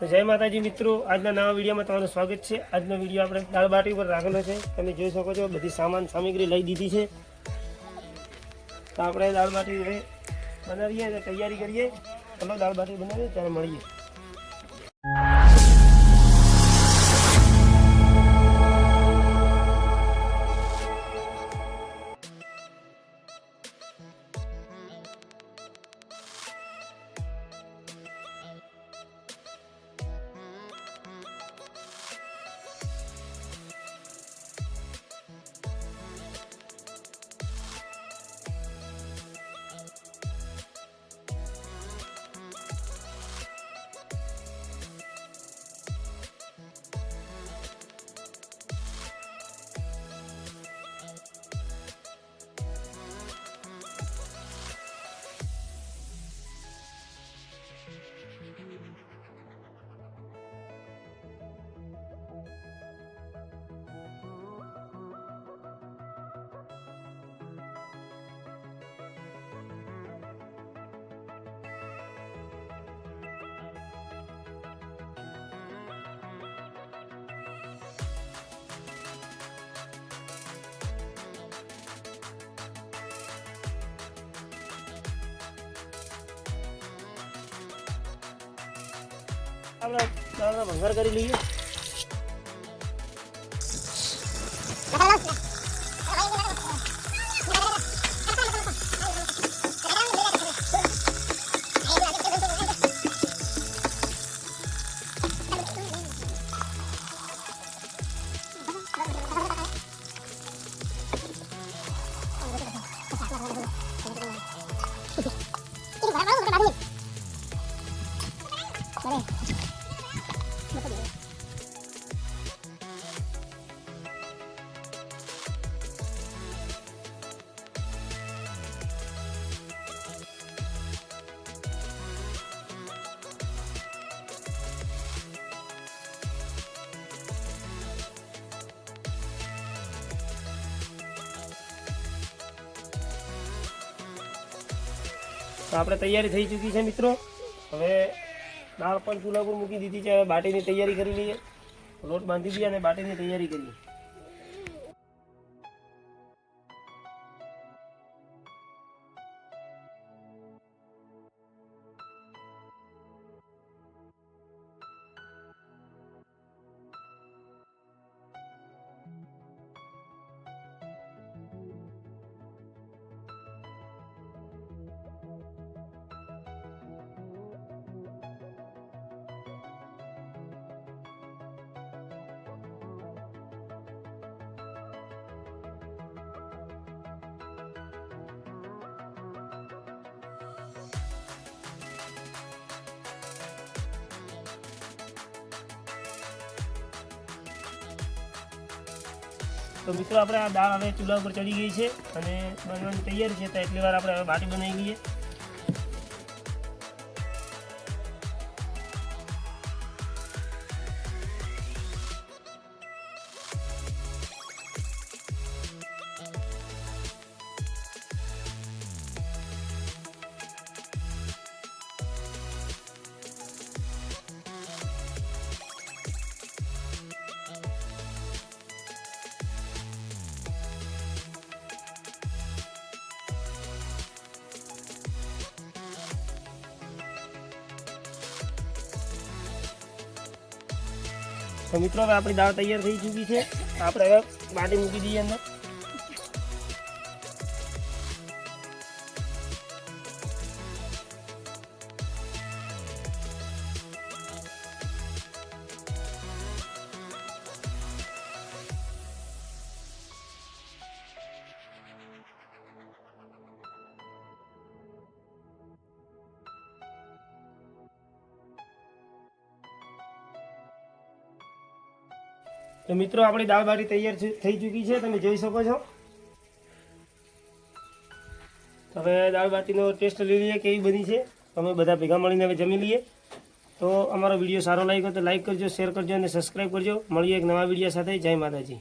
તો જય માતાજી મિત્રો, આજના નવા વિડીયોમાં તમારું સ્વાગત છે. આજનો વીડિયો આપણે દાળ બાટી પર રાખેલો છે. તમે જોઈ શકો છો, બધી સામાન સામગ્રી લઈ દીધી છે. તો આપણે દાળ બાટી બનાવીએ અને તૈયારી કરીએ. ચલો દાળ બાટી બનાવીએ, ત્યારે મળીએ. આપણે દાળનો ભંગાર કરી લઈએ તો આપણે તૈયારી થઈ ચૂકી છે મિત્રો. હવે દાળ પણ ચૂલા પર મૂકી દીધી છે. હવે બાટીની તૈયારી કરી લઈએ. લોટ બાંધી દઈએ અને બાટીની તૈયારી કરીએ. તો મિત્રો, આપણે આ દાળ હવે ચૂલા ઉપર ચડી ગઈ છે અને બનવાની તૈયાર છે, તો એટલી વાર આપણે હવે બાટી બનાવી લઈએ. તો મિત્રો, હવે આપણી દાળ તૈયાર થઈ ચૂકી છે. આપણે હવે બાટી મૂકી દઈએ અંદર. તો મિત્રો, આપણી દાળ બાટી તૈયાર થઈ ચૂકી છે. તમે જોઈ શકો છો. હવે દાળ બાટીનો ટેસ્ટ લઈ લઈએ કેવી બની છે. તમે બધા ભેગા મળીને હવે જમી લઈએ. તો અમારો વીડિયો સારો લાગ્યો તો લાઈક કરજો, શેર કરજો અને સબસ્ક્રાઈબ કરજો. મળીએ એક નવા વીડિયો સાથે. જય માતાજી.